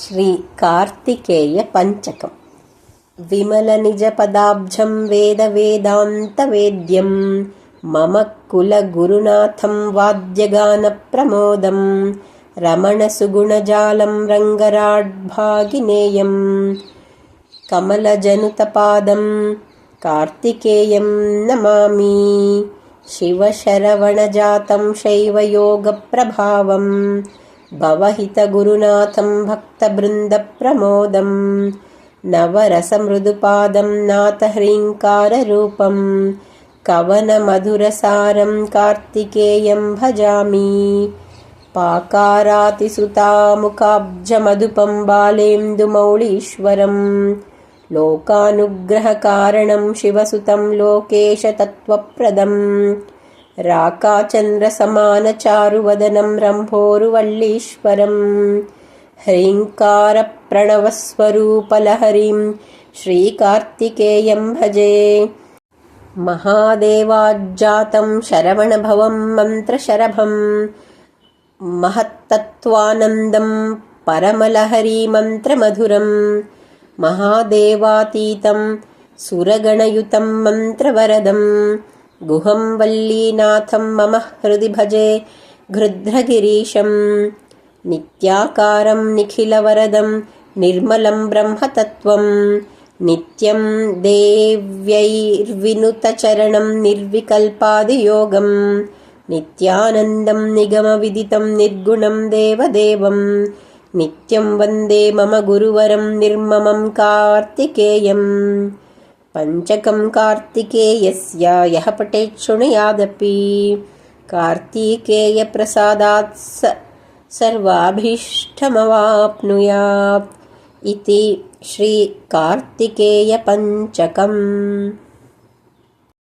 श्रीकार्तिकेयपञ्चकम्। विमलनिजपदाब्जं वेदवेदान्तवेद्यं मम कुलगुरुनाथं वाद्यगानप्रमोदं रमणसुगुणजालं रङ्गराड्भागिनेयं कमलजनुतपादं कार्तिकेयं नमामि शिवशरवणजातं शैवयोगप्रभावम् भवहितगुरुनाथं भक्तबृन्दप्रमोदं नवरसमृदुपादं नाथह्रीङ्काररूपं कवनमधुरसारं कार्तिकेयं भजामि पाकारातिसुतामुखाब्जमधुपं बालेन्दुमौळीश्वरं लोकानुग्रहकारणं शिवसुतं लोकेशतत्त्वप्रदम् राकाचन्द्रसमानचारुवदनं रम्भोरुवल्लीश्वरम्। ह्रीङ्कारप्रणवस्वरूपलहरीं श्रीकार्तिकेयं भजे। महादेवाज्जातं शरवणभवं मन्त्रशरभं महत्तत्त्वानन्दं परमलहरीमन्त्रमधुरं महादेवातीतं सुरगणयुतं मन्त्रवरदम् गुहं वल्लीनाथं मम हृदि भजे गृध्रगिरीशं नित्याकारं निखिलवरदं निर्मलं ब्रह्मतत्त्वं। नित्यं देव्यैर्विनुतचरणं निर्विकल्पादियोगं। नित्यानन्दं निगमविदितं निर्गुणं देवदेवं। नित्यं वन्दे मम गुरुवरं निर्ममं कार्तिकेयम् पञ्चकं कार्तिकेयस्य यः पठेत् शृणुयादपि कार्तिकेयप्रसादात् स सर्वाभीष्टमवाप्नुयात् इति श्रीकार्तिकेयपञ्चकम्